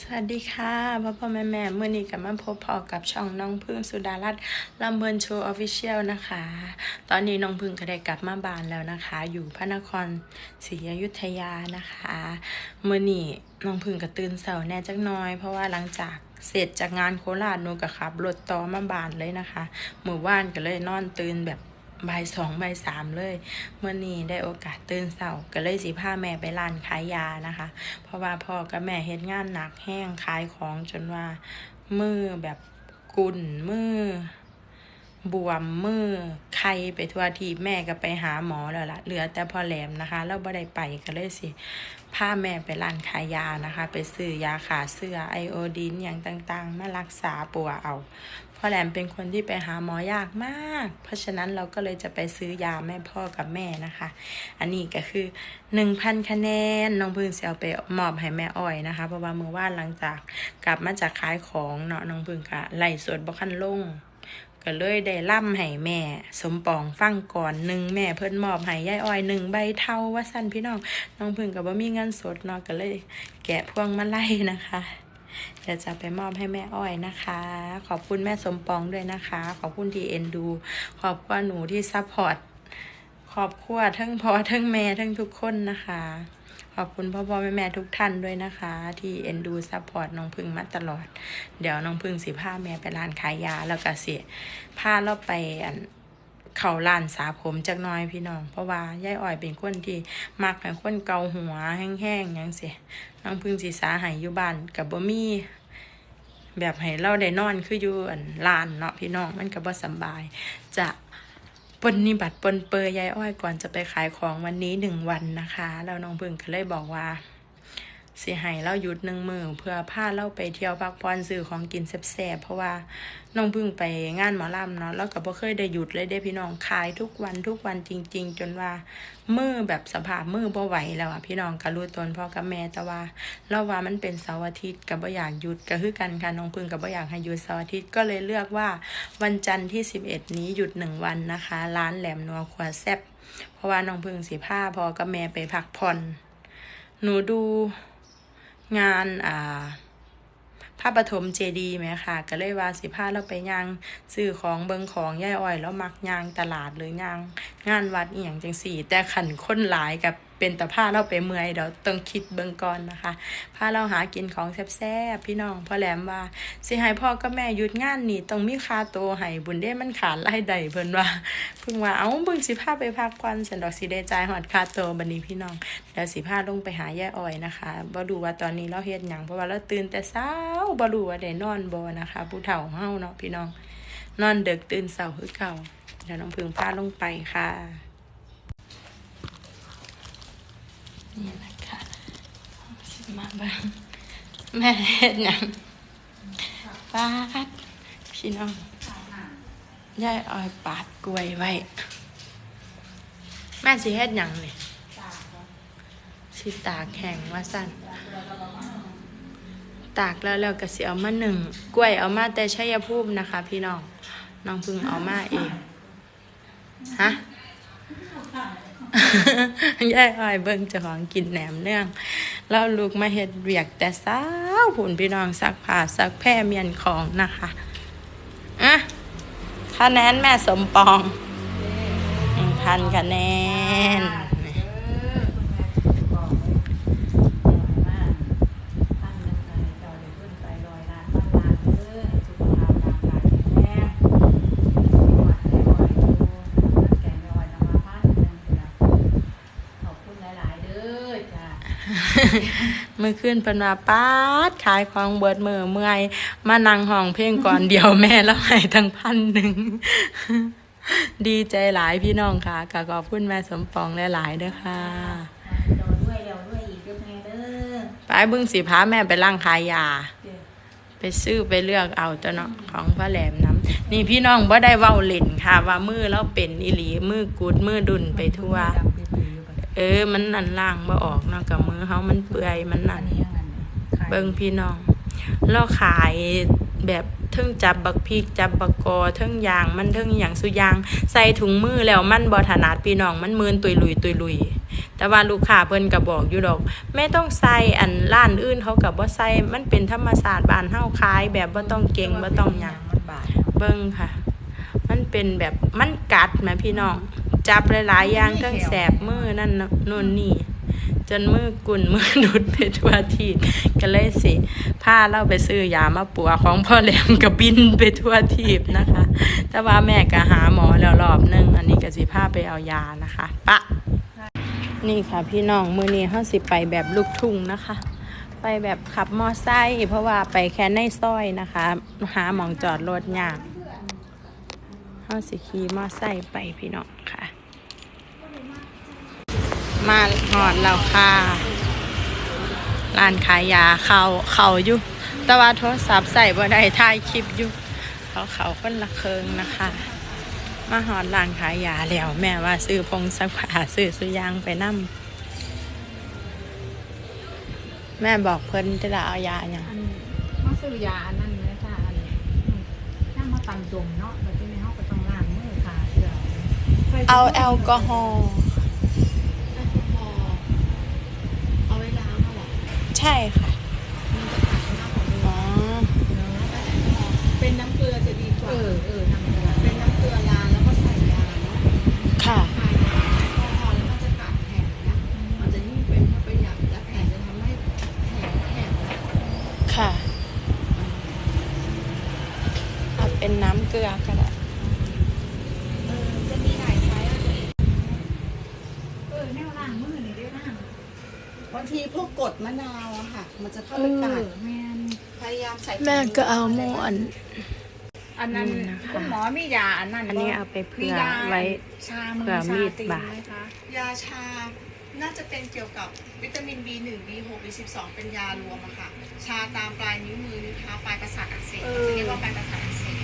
สวัสดีค่ะพ่อพ่อแม่แม่เมื่อนี้กับมาพบพอกับช่องน้องพึ่งสุดารัตน์ลำเบินโชว์ออฟฟิเชียลนะคะ ตอนนี้น้องพึ่งก็ได้กลับมาบ้านแล้วนะคะ อยู่พระนครศรีอยุธยานะคะเมื่อนี้น้องพึ่งก็ตื่นเสาแน่จักน้อย เพราะว่าหลังจากเสร็จจากงานโคราชนูก็ขับรถต่อมาบ้านเลยนะคะเมื่อวานก็เลยนอนตื่นแบบ บ่ายสองบ่ายสามเลยเมื่อนี้ได้โอกาสตื่นเสาก็เลยสิพาแม่ไปร้านขายยานะคะ เพราะว่าพ่อกับแม่เฮ็ดงานหนักแห้งขายของจนว่ามือแบบกุ่นมือบวมมือไข้ไปทั่วทีแม่ก็ไปหาหมอแล้วละเหลือแต่พ่อแหลมนะคะแล้วบ่ได้ไปก็เลยสิพาแม่ไปร้านขายยานะคะ ไปซื้อยาขาเสื้อไอโอดีนอย่างต่างๆมารักษาปัวเอา พ่อแหลมเป็นคนที่ไปหาหมอยากมาก เพราะฉะนั้นเราก็เลยจะไปซื้อยาแม่พ่อกับแม่นะคะ อันนี้ก็คือหนึ่งพันคะแนนน้องพึ่งจะเอาไปมอบให้แม่อ้อยนะคะ เพราะว่าเมื่อวานหลังจากกลับมาจากขายของเนาะน้องพึ่งก็ไล่สวดบ่คันลงก็เลยได้ล่ำให้แม่ สมปองฟังก่อนหนึ่งแม่เพิ่นมอบให้ยายอ้อยหนึ่งใบเท่าว่าสั้นพี่น้องน้องพึ่งกับว่ามีเงินสดเนาะก็เลยแกะพวงมาไล่นะคะ เดี๋ยวจะไปมอบให้แม่อ้อยนะคะ ขอบคุณแม่สมปองด้วยนะคะ ขอบคุณที่เอ็นดู ขอบคุณหนูที่ซัพพอร์ตขอบคุณทั้งพ่อทั้งแม่ทั้งทุกคนนะคะ ขอบคุณพ่อพ่อแม่แม่ทุกท่านด้วยนะคะ ที่เอ็นดูซัพพอร์ตน้องพึ่งมาตลอด เดี๋ยวน้องพึ่งสิพาแม่ไปร้านขายยาแล้วก็เสิพาเราไปอัน เข่าร้านสาผมจักหน้อยพี่น้อง เพราะว่ายายอ้อยเป็นคนที่มักให้คนเกาหัวแห้งๆหยังเสียน้องพึ่งสิสาหายอยู่บ้านกับบ่มีแบบให้เราได้นอนคืออยู่อันลานเนาะพี่น้องมันก็บ่สบาย จะปนนิบัติปนเปยยายอ้อยก่อนจะไปขายของวันนี้หนึ่งวันนะคะ แล้วน้องพึ่งก็เลยบอกว่า สียหายเราหยุดหนึ่งมือเพื่อพาเราไปเที่ยวพักผ่อนซื้อของกินแซ่บๆเพราะว่าน้องพึ่งไปงานหมอลำเนาะแล้วก็บ่เคยได้หยุดเลยได้พี่น้องขายทุกวันทุกวันจริง ๆ จนว่ามือแบบสภาพมือบ่ไหวแล้วอะพี่น้องก็รู้ตนพ่อกับแม่แต่ว่าเราว่ามันเป็นเสาร์อาทิตย์กับบ่อยากหยุดก็คือกันค่ะน้องพึ่งกับบ่อยากให้หยุดเสาร์อาทิตย์ก็เลยเลือกว่าวันจันทร์ที่ 11 นี้หยุดหนึ่งวันนะคะ ร้านแหลมนัวครัวแซ่บเพราะว่าน้องพึ่งสีผ้าพอกับแม่ไปพักผ่อนหนูดู งานอ่าพระปฐมเจดีย์ไหมค่ะก็เลยว่าสิพาเราไปย่างซื้อของเบิงของย่ายอ้อย แล้วมักย่างตลาดหรือย่างงานวัดอีหยังจังสี่ แต่ขันค้นหลายกับ เป็นแต่ผ้าเราไปเมื่อยเดี๋ยวต้องคิดเบิงก่อนนะคะพาเราหากินของแซ่บๆพี่น้องพ่อแหลมว่าสิให้พ่อกับแม่หยุดงานนี่ต้องมีค่าโตวให้บุญเด้มันขาดรายได้เพิ่นว่าเพิ่งว่าเอ้าเบิ่งสิพาไปพักผ่อนสันดอกสิได้จ่ายฮอดค่าโตวบัดนี้พี่น้องเดี๋ยวสิพาลงไปหาย่อ้อยนะคะบ่รู้ว่าตอนนี้เราเฮ็ดหยังเพราะว่าเราตื่นแต่เช้าบ่รู้ว่าได้นอนบ่นะคะ ผู้เฒ่าเฮาเนาะพี่น้อง นอนดึกตื่นเช้าคือเก่าเดี๋ยวน้องพึ่งพาลงไปค่ะ นี่นะคะสิมาบ้างแม่เฮ็ดหยังปาดพี่น้องยายอ้อยปาดกล้วยไว้ แม่สิเฮ็ดหยังนี่สิตากแข็งว่าสั่นตากแล้วแล้วก็สิเอามาหนึ่งกล้วยเอามาแต่ชัยภูมินะคะ พี่น้องน้องพึ่งเอามาเองฮะ ยายอ้อยเบิ่งเจ้าของกินแหนมเนื่องแล้วลูกมาเฮ็ดเวียกแต่สาวผุนพี่น้องซักผ้าซักแพร่เมียนของนะคะอะคะแนนแม่สมปองหนึ่งพันคะแนน ขอบคุณหลาย ๆ เด้อจ้า มือขึ้นเป็นว่าป้าดขายของเบิดมือเมื่อยมานั่งห้องเพลงก่อนเดียวแม่แล้วให้ทั้งพันหนึ่งดีใจหลายพี่น้องค่ะก็ขอบคุณแม่สมปองหลายๆเด้อค่ะโดนด้วยเดี๋ยวด้วยอีกแม่เด้อไปบึงสีพาแม่ไปร่างขายยา ไปซื้อไปเลือกเอาตัวเนาะของพ่อแหลมน้ำนี่พี่น้องบ่ได้เว้าเล่นค่ะ ว่ามือเราเป็นอีหลีมือกูดมือดุนไปทั่ว เออ มันนั่นล่างบ่ออกเนาะกับมือเฮามันเปื่อยมันอันั่นนนี้ยังไงขายเบิ่งพี่น้องเราขายแบบเทิงจับบักพริกจับบักกอเทิงยางมันเทิงอย่างสุยาง ใส่ถุงมือแล้วมันบ่ถนัดพี่น้องมันมืนตุยลุยตุยลุย แต่ว่าลูกค้าเพิ่นก็บอกอยู่ดอกไม่ต้องใส่อันร้านอื่นเขาก็บ่ใส่มันเป็นธรรมศาสตร์บ้านเฮาขาย แบบบ่ต้องเก่งบ่ต้องหยังมันบาดเบิ่งค่ะ มันเป็นแบบมันกัดแหมพี่น้อง จับหลายๆอย่างทั้งแสบมือนั่นน่ะนู่นนี่ จนมือกุ่นมือหนุดไปทั่วทีก็เลยสิพาเราไปซื้อยามาปัวของพ่อแหลมกับบินไปทั่วทีบนะคะ แต่ว่าแม่ก็หาหมอแล้วรอบหนึง อันนี้ก็สิพาไปเอายานะคะ ปะ นี่ค่ะพี่น้องมือนี้เฮาสิไปแบบลูกทุ่งนะคะ ไปแบบขับมอไซค์เพราะว่าไปแค่ในซอยนะคะ หาหมองจอดรถยากเฮาสิขี่มอไซค์ไปพี่น้องค่ะ มาหอดแล้วค่ะร้านขายยาเขาเขาอยู่แต่ว่าโทรศัพท์ใส่บ่ได้ถ่ายคลิปอยู่เขาเขาคนละเคิงนะคะ มาหอดร้านขายยาแล้วแม่ว่าซื้อพงสักผ้าซื้อสุยางไปนั่มแม่บอกเพิ่นจะได้เอายาอย่างอันมาซื้อยาอันนั้นเลยค่ะอันน้ำมาตำจมเนาะแล้วทีนี้เขาก็ต้องล้างมือค่ะเดี๋ยวเอาแอลกอฮอล์ เอาไว้ล้างเอาหรอ ใช่ค่ะอ๋อเป็นน้ำเกลือจะดีกเอว่าอเออน้ำเกลือเป็นน้ำเกลือล้างแล้วก็ใส่ยาเนาะค่ะภายในแอลกอฮอล์แล้วมันจะกัดแผลนะ มันจะยิ่งเป็นเข้าไปใหญ่และแผลจะทำให้แผลแข็งนะค่ะเอาเป็นน้ำเกลือก็ได้เออจะมีหลายไซส์อะตัวเองเออแนวล้างมือนี่ได้ล้างบางทีพวกกรดมะนาวอะค่ะ มันจะเข้าเอไปกัดอแม่นพยายามใส่แม่ก็เอาหม้อน อันนั้นนี่นะคะ คุณหมอมียาอันนั้นอันนี้เอาไปเผื่อไว้ ชามือเผื่อมีดชาตีนบาด ไหมคะยาชา น่าจะเป็นเกี่ยวกับวิตามิน B1 B6 B12 เป็นยารวมอะค่ะ ชาตามปลายนิ้วมือนิ้วเท้าปลายประสาทอักเสบจะเรียกว่าปลายประสาทอักเสบ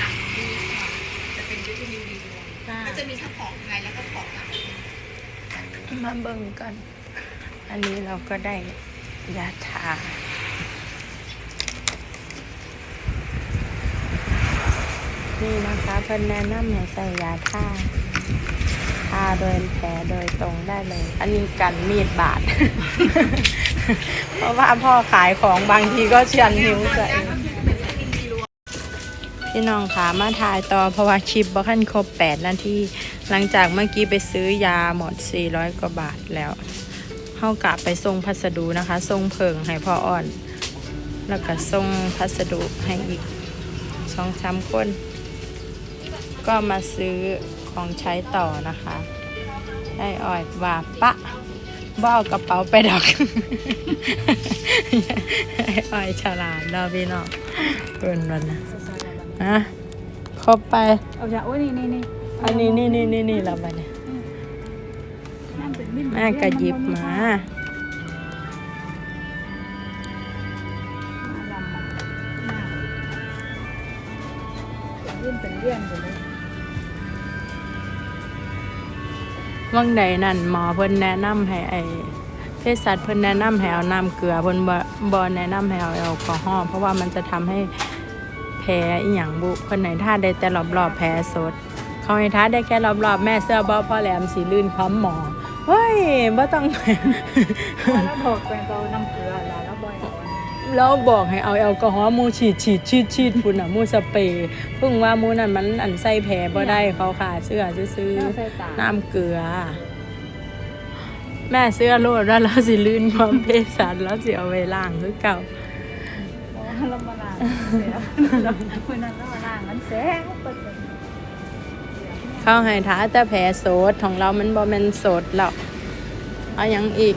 อะนี่ค่ะจะเป็นวิตามิน B รวมก็จะมีทั้งของไทยแล้วก็ของต่างประเทศมาเบิ่งกัน อันนี้เราก็ได้ ยาทานี่นะคะเพิ่นแนะนำให้ใส่ยาท่าทาโดยแผลโดยตรงได้เลย อันนี้กันมีดบาด เพราะว่าพ่อขายของบางทีก็เชียนนิ้วใส่พี่น้องขามาถ่ายต่อเพราะว่าคลิปบ่คันครบ 8 นาที หลังจากเมื่อกี้ไปซื้อยาหมด 400 กว่าบาทแล้ว เฮากะไปส่งพัสดุนะคะส่งเพิงให้พ่ออ่อน แล้วก็ส่งพัสดุให้อีกสองสามคน ก็มาซื้อของใช้ต่อนะคะ ได้อ่อยว่าปะบ่เอากระเป๋าไปดอกได้อ่อยฉลาดเราะพี่น้องเปินวันนะฮะครบไปเอาจากโอ้ยนี่นี่นี่อันนี้นี่นี่นี่นี่เราไปเนี่ยนั่นเป็นมิ้น แม่ก็หยิบมายื่นเป็นเรื่องอยู่เลยว่างใดนั่นหมอเพิ่นแนะนำให้ไอ้เภสัชเพิ่นแนะนำให้เอาน้ำเกลือเพิ่นบ่บ่แนะนำให้เอาแอลกอฮอล์เพราะว่ามันจะทำให้แผลอีหยังบุเพิ่นให้ทาได้แต่รอบๆแผลสดเขาให้ทาได้แค่รอบๆแม่เสื้อบ่พอแหลมสีลื่นพร้อมหมอ เฮ้ยบ่ต้องแล้วบอกเป็นตัวน้ำเกลือแล้วแล้วบอยเอาอันนี้แล้วบอกให้เอาแอลกอฮอล์หมูฉีดฉีดฉีดฉีดพุ่นอะหมูสเปรย์เพิ่งว่าหมูนั่นมันอันใส่แผลบ่ได้เขาขาดเสื้อซื้อแนวใส่ตาๆน้ำเกลือ แม่เสื้อโลดแล้วเราสิลื่นความเพศสัตว์แล้วสิเอาไว้ล้างคือเก่าโอ้เรามาล้างเสียเราคนนั้นเรามาล้างมันแซ่บ เปิดเลยเขาให้ท้าแต่แผลโสดของเรามันบ่แม่นโสดหรอกเอาหยังอีก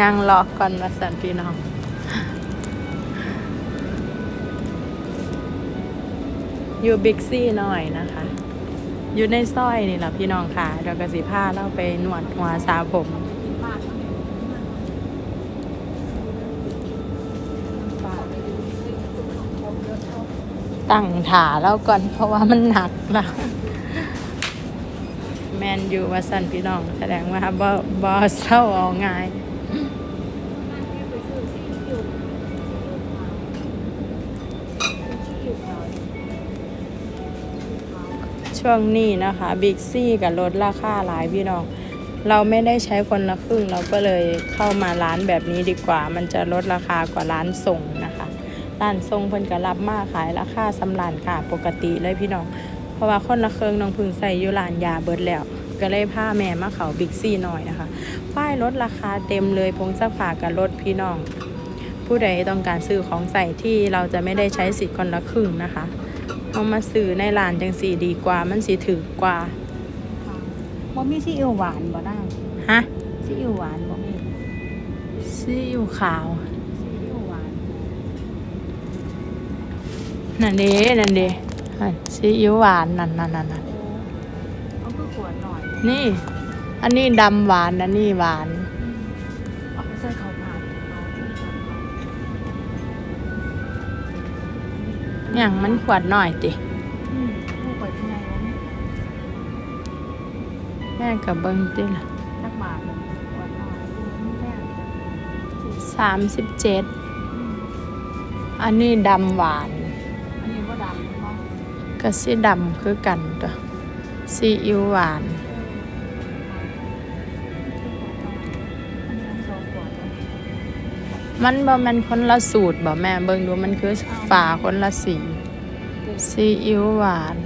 ยังรอก่อนว่าสันพี่น้องอยู่บิ๊กซี่หน่อยนะคะ อยู่ในซอยนี่แหละพี่น้องค่ะเดี๋ยวกสิพาเราไปนวดหัวสาผม ตั้งถาแล้วก่อนเพราะว่ามันหนักแล้วแมนอยู่ว่าสันพี่น้อง แสดงว่าบ่บ่เศร้าเอง่ายชช่วงนี้นะคะบิ๊กซี่กับลดราคาหลายพี่น้อง เราไม่ได้ใช้คนละครึ่งเราก็เลยเข้ามาร้านแบบนี้ดีกว่า มันจะลดราคากว่าร้านส่งนะคะ ร้านส่งเพิ่นก็รับมาขายราคาสำรานค่ะปกติเลยพี่น้อง เพราะว่าคนละเครื่องน้องพึ่งใส่อยู่ร้านยาเบิดแล้ว ก็เลยพาแม่มาเขาบิ๊กซี่หน่อยนะคะป้ายลดราคาเต็มเลยพงซักผ้ากับลดพี่น้อง ผู้ใดต้องการซื้อของใส่ที่เราจะไม่ได้ใช้สิทธิ์คนละครึ่งนะคะเอามาซื้อในร้านจังสีดีกว่ามันสีถือกว่าบ่มีซีอิ๊วหวานบ่ได้ฮะซีอิ๊วหวานบ่มีซีอิ๊วขาว ซีอิ๊วหวาน นั่นเด้นั่นเด้อะซีอิ๊วหวานนั่นนั่นนั่นนั่นเอาคือขวดหน่อย นี่ อันนี้ดำหวานอันนี้หวานเอาไปใส่ข้าวผัดเอาที่ข้าวผัดอย่างมันขวดหน่อยติอืมผู้เปิดที่ไหนวะนี่แม่กับเบิ้งติละนักบาทเลยขวดหน่อยนี่แม่จะสามสิบเจ็ดอืมอันนี้ดำหวาน ก็สีดำคือกันตัวซีอิ๊วหวานมันบ่มันคนละสูตรบ่แม่เบิ่งดูมันคือฝาคนละสีซีอิ๊วหวาน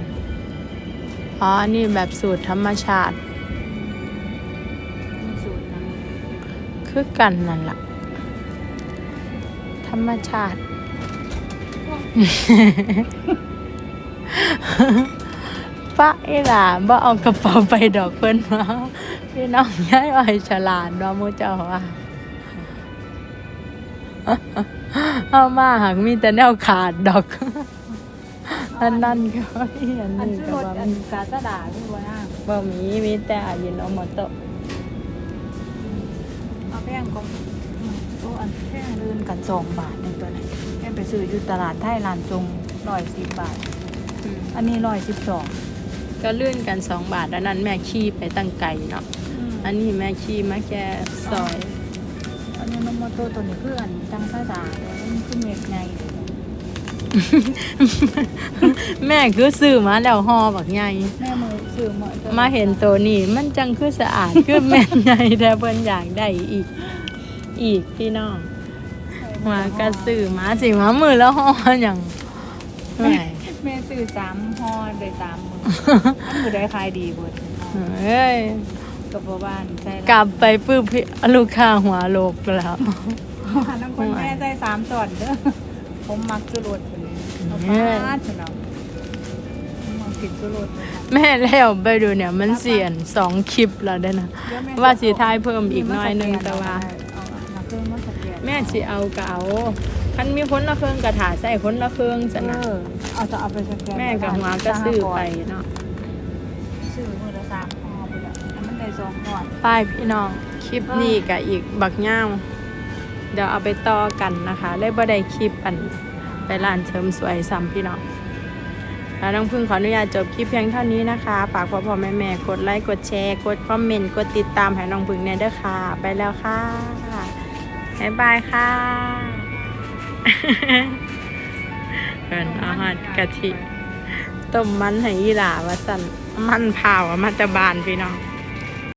อ๋อนนี่แบบสูตรธรรมชาติ คือกันนั่นล่ะ ธรรมชาติ ปะอีหล่าบ่เอากระเป๋าไปดอกเพิ่นมาพี่น้องย้ายอ้อยฉลาดว่ามูเจ้าว่าเอามาหากมีแต่แนวขาดดอก อันนั้นก็มีอันอันนี้ชื่อก็รถบ่อันมีกาซาดาคือบ่ย่างบ่มีมีแต่อายินโอโมโตะเอาแป้งกงโอ้อันแป้งเดินกันสองบาทหนึ่งตัวนี้แป้งไปซื้ออยู่ตลาดไทยร้านทรงร้อยสิบบาท อันนี้ร้อยสิบสองก็ลื่นกันสองบาทอันนั้นแม่ขี้ไปตั้งไก่เนาะอันนี้แม่ขี้มาแค่ซอย อันนี้นมโมโตตัวนี้คืออันจังซาดาเลยมันคือเมกไงแม่คือซื้อมาแล้วห่อบักใหญ่แม่มือซื้อมาตัวมาเห็นตัวนี้มันจังคือสะอาดคือแม่นใหญ่แต่เพิ่นอยากได้อีก อีกพี่น้องมากระซื้อมาสิมามือแล้วห่ออย่างแม่ แม่ซื้อสามห่อได้สามมืออันมือได้ขายดีเบิดเอ้ยกับพ่อบ้านใส่กลับไปปื้บพี่ลูกค้าหัวโลกแล้วน้ำคนแม่ใส่สามส่วนเด้อผมมักซื้อรถคนนี้เอาเฮ้ป้ายดเนาะผมมักกินซื้อรถเลยแม่แล้วไปดูเนี่ยมันเสียนสองคลิปแล้วเด้อนะเดี๋ยแม่ว่าสิทายเพิ่มอีกหน้อยหนึงแต่ว่าเอาเอาเครื่องมาสแกนแม่สิเอาก็เอา คันมีคนละเครื่องกระถาใส่คนละเครื่องสนะเออเอาจะเอาไปสแกนแม่กับหัวก็ซื้อไปเนาะซื้อมือละสามห่อไปแล้วแล้วมันได้สองห่อป้ายพี่น้องคลิปนี้กับอีกบักย่าวเดี๋ยวเอาไปต่อกันนะคะเลยบ่ได้คลิปอันไปร้านเสริมสวยซ้ำพี่น้องแล้วน้องพึ่งขออนุญาตจบคลิปเพียงเท่านี้นะคะฝากพ่อพ่อแม่แม่กดไลค์กดแชร์ กดคอมเมนต์กดติดตามให้น้องพึ่งแน่เด้อค่ะ ไปแล้วค่ะบ๊ายบายค่ะ เอินอาหารกะทิต้มมันให้ยีหลาว่าสั่นมันเผาวอะมาจะบานพี่น้อง